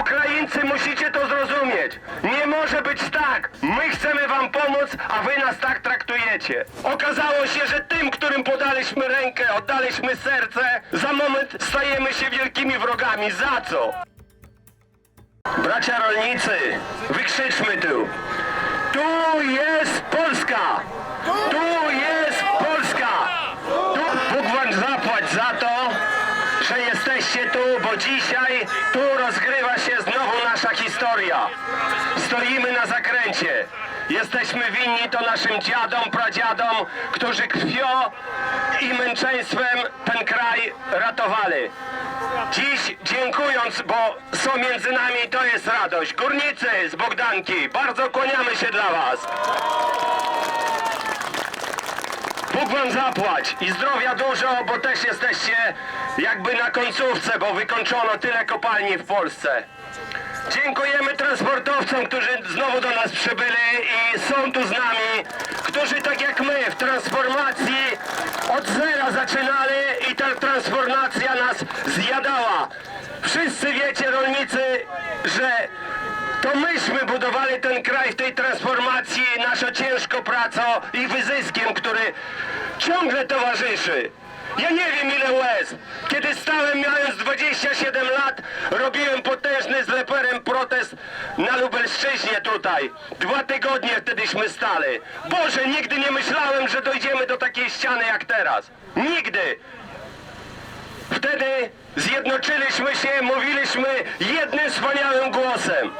Ukraińcy musicie to zrozumieć. Nie może być tak. My chcemy wam pomóc, a wy nas tak traktujecie. Okazało się, że tym, którym podaliśmy rękę, oddaliśmy serce, za moment stajemy się wielkimi wrogami. Za co? Bracia rolnicy, wykrzyczmy tu. Tu jest Polska! Tu jest Polska! Tu Bóg wam zapłać za to, że jesteście tu, bo dzisiaj tu rozgrywa się znowu nasza historia. Stoimy na zakręcie. Jesteśmy winni to naszym dziadom, pradziadom, którzy krwią i męczeństwem ten kraj ratowali. Dziś dziękując, bo są między nami, to jest radość. Górnicy z Bogdanki, bardzo kłaniamy się dla was. Bóg wam zapłać i zdrowia dużo, bo też jesteście jakby na końcówce, bo wykończono tyle kopalni w Polsce. Dziękujemy transportowcom, którzy znowu do nas przybyli i są tu z nami, którzy tak jak my w transformacji od zera zaczynali i ta transformacja nas zjadała. Wszyscy wiecie, rolnicy, że to myśmy budowali ten kraj w tej transformacji naszą ciężką pracą i wyzyskiem, ciągle towarzyszy. Ja nie wiem ile łez. Kiedy stałem mając 27 lat, robiłem potężny z leperem protest na Lubelszczyźnie tutaj. Dwa tygodnie wtedyśmy stali. Boże, nigdy nie myślałem, że dojdziemy do takiej ściany jak teraz. Nigdy. Wtedy zjednoczyliśmy się, mówiliśmy jednym wspaniałym głosem.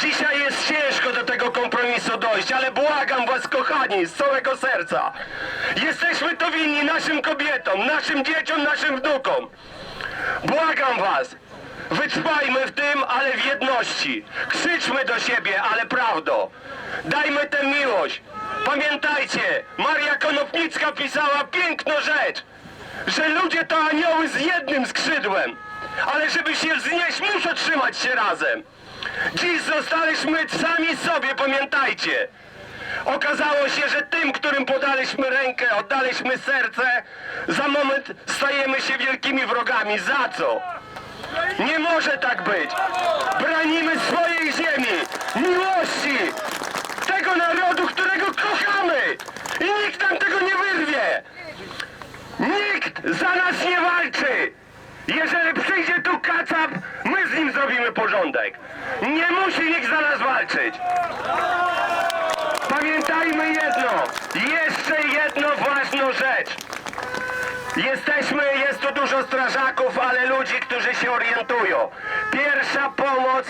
Dzisiaj jest ciężko do tego kompromisu dojść, ale błagam was, kochani, z całego serca. Jesteśmy to winni naszym kobietom, naszym dzieciom, naszym wnukom. Błagam was, wytrwajmy w tym, ale w jedności. Krzyczmy do siebie, ale prawdą. Dajmy tę miłość. Pamiętajcie, Maria Konopnicka pisała piękną rzecz że ludzie to anioły z jednym skrzydłem, ale żeby się wznieść, muszą trzymać się razem. Dziś zostaliśmy sami sobie, pamiętajcie. Okazało się, że tym, którym podaliśmy rękę, oddaliśmy serce, za moment stajemy się wielkimi wrogami. Za co? Nie może tak być. Branimy swojej ziemi, miłości, tego narodu, którego kochamy. I nikt nam tego nie wyrwie. Nikt za nas nie walczy! Jeżeli przyjdzie tu kacap, my z nim zrobimy porządek. Nie musi nikt za nas walczyć. Pamiętajmy jedno, jeszcze jedną ważną rzecz. Jesteśmy, jest tu dużo strażaków, ale ludzi, którzy się orientują. Pierwsza pomoc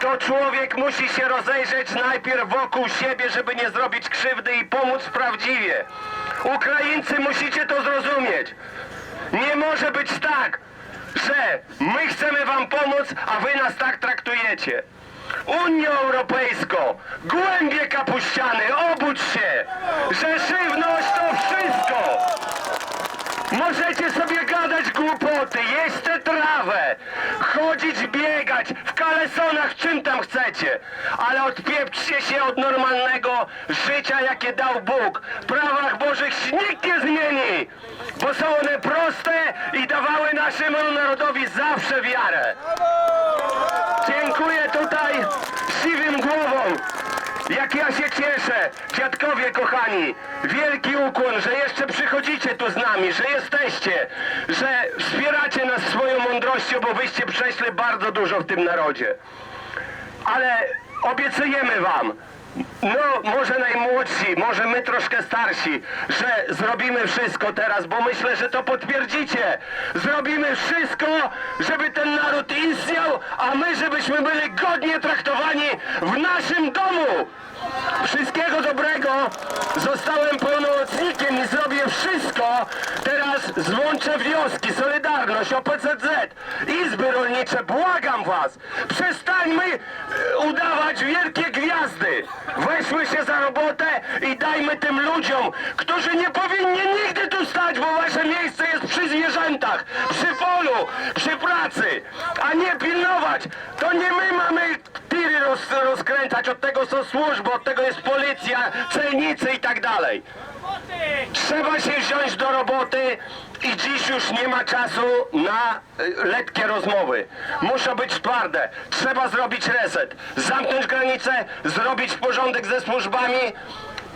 to człowiek musi się rozejrzeć najpierw wokół siebie, żeby nie zrobić krzywdy i pomóc prawdziwie. Ukraińcy musicie to zrozumieć. Nie może być tak, że my chcemy wam pomóc, a wy nas tak traktujecie. Unią Europejską, głębie kapuściany, obudź się, że żywność to wszystko. Możecie sobie gadać głupoty, tę trawę, chodzić, biegać, w kalesonach, czym tam chcecie, ale odpieprzcie się od normalnego życia, jakie dał Bóg. W prawach Bożych się nikt nie zmieni, bo są one proste i dawały naszemu narodowi zawsze wiarę. Dziękuję tutaj siwym głowom. Jak ja się cieszę, dziadkowie kochani, wielki ukłon, że jeszcze przychodzicie tu z nami, że jesteście, że wspieracie nas swoją mądrością, bo wyście przeszli bardzo dużo w tym narodzie. Ale obiecujemy wam, no może najmłodsi, może my troszkę starsi, że zrobimy wszystko teraz, bo myślę, że to potwierdzicie. Zrobimy wszystko, żeby ten naród istniał, a my, żebyśmy byli godnie traktowani w naszym domu. Wszystkiego dobrego. Zostałem pełnomocnikiem i zrobię wszystko. Teraz złączę wioski, Solidarność, OPCZ, Izby Rolnicze. Błagam was, przestańmy e, udawać wielkie gwiazdy. Weźmy się za robotę i dajmy tym ludziom, którzy nie powinni nigdy tu stać, bo wasze miejsce jest przy zwierzętach, przy polu, przy pracy, a nie pilnować. To nie my mamy tiry roz, rozkręcać, od tego są służby, od tego jest policja, celnicy i tak dalej. Trzeba się wziąć do roboty I dziś już nie ma czasu na y, lekkie rozmowy. Muszą być twarde. Trzeba zrobić reset. Zamknąć granice, zrobić porządek ze służbami,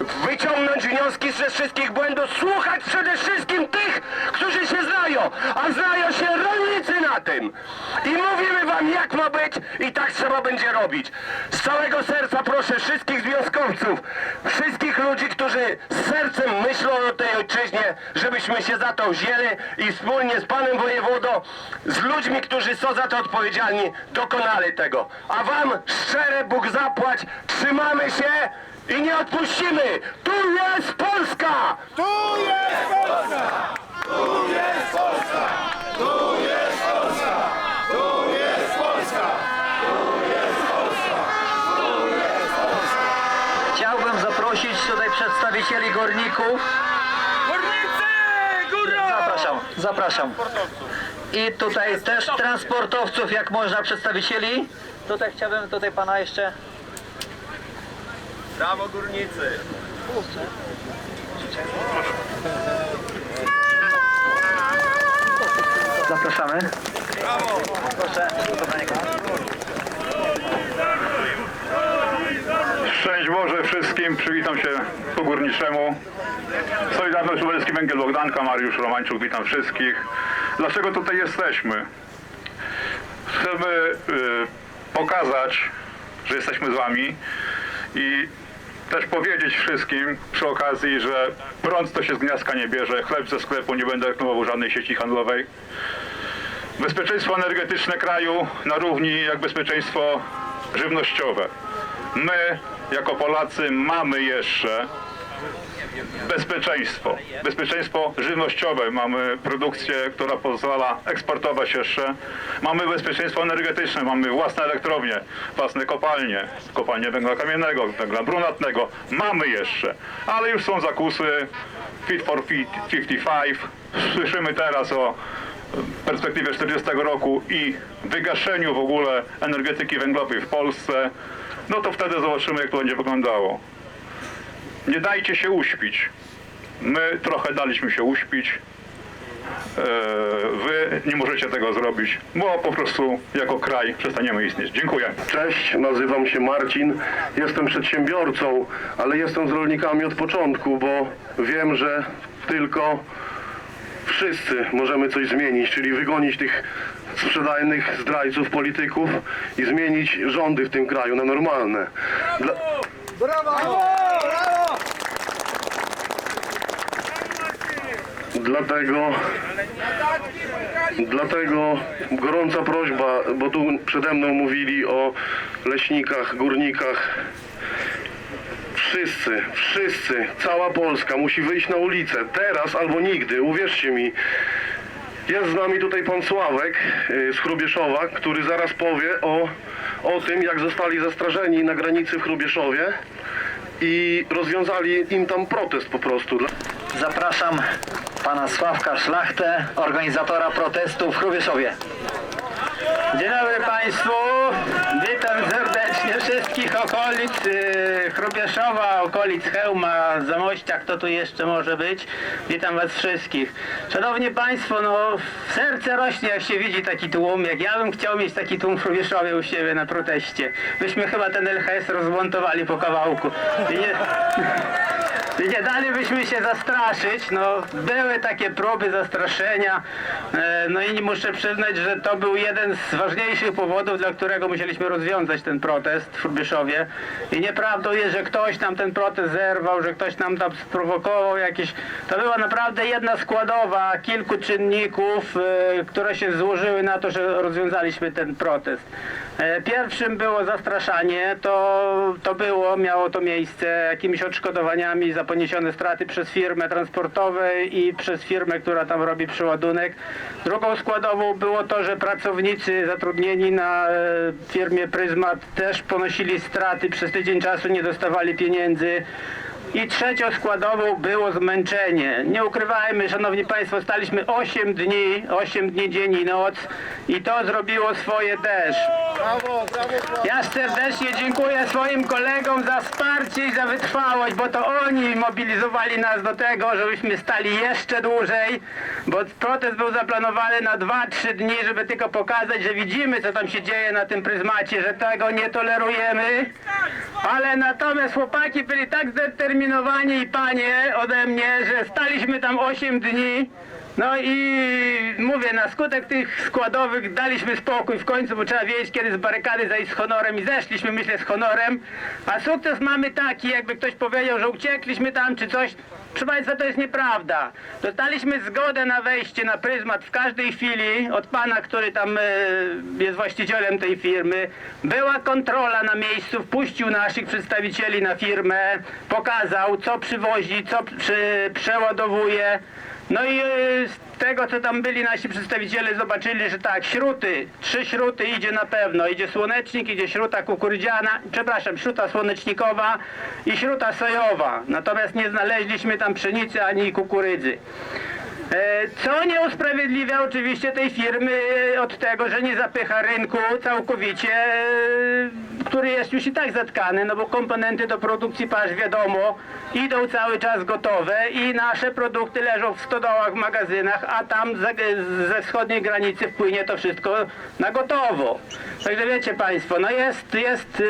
wyciągnąć wnioski ze wszystkich błędów, słuchać przede wszystkim tych, którzy się znają, a znają się rolnicy na tym. I mówimy wam jak ma być i tak trzeba będzie robić. Z całego serca proszę wszystkich związkowców, wszystkich ludzi, którzy z sercem myślą o tej ojczyźnie, żebyśmy się za to wzięli i wspólnie z panem wojewodą, z ludźmi, którzy są za to odpowiedzialni, dokonali tego. A wam szczere Bóg zapłać, trzymamy się i nie odpuścimy! Tu jest Polska! Tu jest Polska! Tu jest Polska! Tu jest Polska! Tu jest Polska! Chciałbym zaprosić tutaj przedstawicieli górników. Górnicy! Góra! Zapraszam, zapraszam. I tutaj też transportowców, jak można, przedstawicieli. Tutaj chciałbym tutaj pana jeszcze. Brawo górnicy! Zapraszamy. Proszę, zabranie Szczęść Boże wszystkim, przywitam się po górniczemu. Solidarność Lubelski Węgiel Bogdanka, Mariusz Romańczuk, witam wszystkich. Dlaczego tutaj jesteśmy? Chcemy y, pokazać, że jesteśmy z wami i też powiedzieć wszystkim przy okazji, że prąd to się z gniazda nie bierze, chleb ze sklepu nie będę reklamował żadnej sieci handlowej. Bezpieczeństwo energetyczne kraju na równi jak bezpieczeństwo żywnościowe. My, jako Polacy, mamy jeszcze bezpieczeństwo. Bezpieczeństwo żywnościowe. Mamy produkcję, która pozwala eksportować jeszcze. Mamy bezpieczeństwo energetyczne. Mamy własne elektrownie, własne kopalnie, kopalnie węgla kamiennego, węgla brunatnego. Mamy jeszcze. Ale już są zakusy Fit for 55. Słyszymy teraz o perspektywie 40 roku i wygaszeniu w ogóle energetyki węglowej w Polsce, no to wtedy zobaczymy, jak to będzie wyglądało. Nie dajcie się uśpić. My trochę daliśmy się uśpić. Eee, Wy nie możecie tego zrobić, bo po prostu jako kraj przestaniemy istnieć. Dziękuję. Cześć, nazywam się Marcin. Jestem przedsiębiorcą, ale jestem z rolnikami od początku, bo wiem, że tylko wszyscy możemy coś zmienić, czyli wygonić tych sprzedajnych zdrajców, polityków i zmienić rządy w tym kraju na normalne. Dla... Dlatego, dlatego gorąca prośba, bo tu przede mną mówili o leśnikach, górnikach. Wszyscy, wszyscy, cała Polska musi wyjść na ulicę. Teraz albo nigdy, uwierzcie mi. Jest z nami tutaj pan Sławek y, z Chrubieszowa, który zaraz powie o, o tym, jak zostali zastrażeni na granicy w Chrubieszowie i rozwiązali im tam protest po prostu. Zapraszam pana Sławka Szlachtę, organizatora protestu w Chrubieszowie. Dzień dobry Państwu, witam serdecznie wszystkich okolic y, Chrubieszowa, okolic Chełma, Zamościa, kto tu jeszcze może być. Witam Was wszystkich. Szanowni Państwo, no serce rośnie jak się widzi taki tłum, jak ja bym chciał mieć taki tłum w Chrubieszowie u siebie na proteście. Byśmy chyba ten LHS rozmontowali po kawałku. Nie... Nie dalibyśmy się zastraszyć, no były takie próby zastraszenia, e, no i muszę przyznać, że to był jeden z ważniejszych powodów, dla którego musieliśmy rozwiązać ten protest w Furbyszowie i nieprawdą jest, że ktoś nam ten protest zerwał, że ktoś nam tam sprowokował jakieś, to była naprawdę jedna składowa kilku czynników, e, które się złożyły na to, że rozwiązaliśmy ten protest. E, Pierwszym było zastraszanie, to, to było, miało to miejsce jakimiś odszkodowaniami za poniesione straty przez firmę transportowe i przez firmę, która tam robi przeładunek. Drugą składową było to, że pracownicy zatrudnieni na e, firmie Pryzmat też ponosili straty, przez tydzień czasu nie dostawali pieniędzy. I trzecią składową było zmęczenie. Nie ukrywajmy, szanowni państwo, staliśmy 8 dni, 8 dni dzień i noc i to zrobiło swoje też. Ja serdecznie dziękuję swoim kolegom za wsparcie i za wytrwałość, bo to oni mobilizowali nas do tego, żebyśmy stali jeszcze dłużej, bo protest był zaplanowany na 2-3 dni, żeby tylko pokazać, że widzimy, co tam się dzieje na tym pryzmacie, że tego nie tolerujemy. Ale natomiast chłopaki byli tak zdeterminowani i panie ode mnie, że staliśmy tam 8 dni. No i mówię, na skutek tych składowych daliśmy spokój w końcu, bo trzeba wiedzieć, kiedy z barykady zejść z honorem i zeszliśmy, myślę, z honorem. A sukces mamy taki, jakby ktoś powiedział, że uciekliśmy tam czy coś. Proszę Państwa, to jest nieprawda. Dostaliśmy zgodę na wejście na pryzmat w każdej chwili od pana, który tam e, jest właścicielem tej firmy. Była kontrola na miejscu, wpuścił naszych przedstawicieli na firmę, pokazał, co przywozi, co przy, przeładowuje. No i e, tego, co tam byli nasi przedstawiciele, zobaczyli, że tak, śruty, trzy śruty idzie na pewno. Idzie słonecznik, idzie śruta kukurydziana, przepraszam, śruta słonecznikowa i śruta sojowa. Natomiast nie znaleźliśmy tam pszenicy ani kukurydzy. E, Co nie usprawiedliwia oczywiście tej firmy e, od tego, że nie zapycha rynku całkowicie, e, który jest już i tak zatkany, no bo komponenty do produkcji pasz wiadomo, idą cały czas gotowe i nasze produkty leżą w stodołach, w magazynach, a tam ze, wschodniej granicy wpłynie to wszystko na gotowo. Także wiecie Państwo, no jest, jest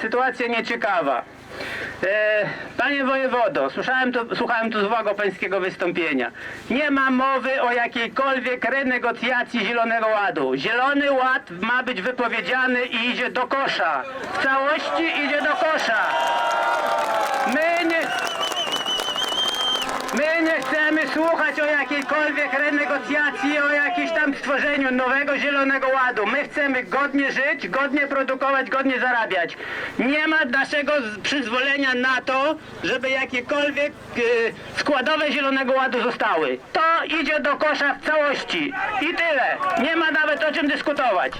sytuacja nieciekawa. E, Panie wojewodo, słyszałem to, słuchałem tu z uwagą pańskiego wystąpienia. Nie ma mowy o jakiejkolwiek renegocjacji Zielonego Ładu. Zielony Ład ma być wypowiedziany i idzie do kosza. W całości idzie do kosza. My nie... My nie chcemy słuchać o jakiejkolwiek renegocjacji, o jakimś tam stworzeniu nowego Zielonego Ładu. My chcemy godnie żyć, godnie produkować, godnie zarabiać. Nie ma naszego przyzwolenia na to, żeby jakiekolwiek e, składowe Zielonego Ładu zostały. To idzie do kosza w całości. I tyle. Nie ma nawet o czym dyskutować.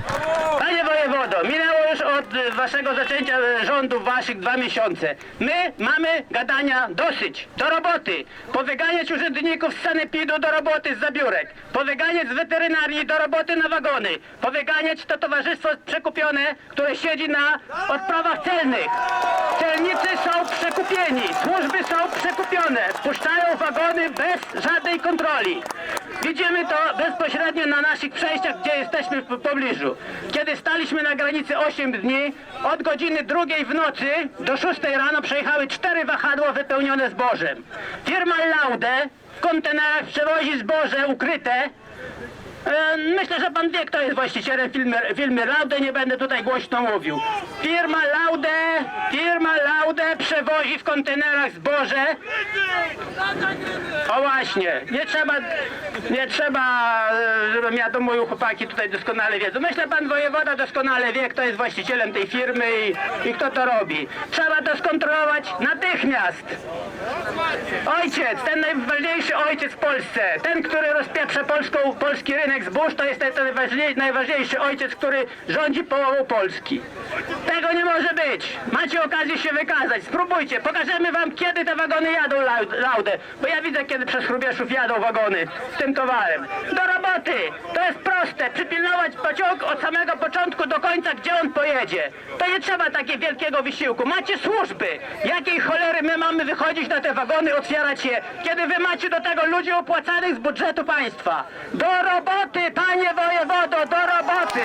Panie wojewodo, minęło już od waszego zaczęcia e, rządów waszych dwa miesiące. My mamy gadania dosyć. Do roboty. Powyganiać urzędników z sanepidu do roboty z zabiórek. Powyganiać z weterynarii do roboty na wagony. Powyganiać to towarzystwo przekupione, które siedzi na odprawach celnych. Celnicy są przekupieni. Służby są przekupione. Wpuszczają wagony bez żadnej kontroli. Widzimy to bezpośrednio na naszych przejściach, gdzie jesteśmy w pobliżu. Kiedy staliśmy na granicy 8 dni, od godziny drugiej w nocy do 6 rano przejechały cztery wahadła wypełnione zbożem. Firma Laude w kontenerach przewozi zboże ukryte. E, Myślę, że pan wie, kto jest właścicielem firmy, firmy Laude, nie będę tutaj głośno mówił. Firma Laude, firma Laude przewozi w kontenerach zboże o właśnie, nie trzeba, nie trzeba, e, żebym ja to mówił, chłopaki tutaj doskonale wiedzą. Myślę, pan wojewoda doskonale wie, kto jest właścicielem tej firmy i, i kto to robi. Trzeba to skontrolować natychmiast. Ojciec, ten najważniejszy ojciec w Polsce, ten, który rozpieprza polską, polski rynek zbóż, to jest ten najważniej, najważniejszy ojciec, który rządzi połową Polski. Tego nie może być. Macie okazję się wykazać. Spróbujcie. Pokażemy wam, kiedy te wagony jadą lau- laudę. Bo ja widzę, kiedy przez Chrubieszów jadą wagony z tym Do roboty. To jest proste. Przypilnować pociąg od samego początku do końca, gdzie on pojedzie. To nie trzeba takiego wielkiego wysiłku. Macie służby. Jakiej cholery my mamy wychodzić na te wagony, otwierać je, kiedy wy macie do tego ludzi opłacanych z budżetu państwa. Do roboty, panie wojewodo, do roboty!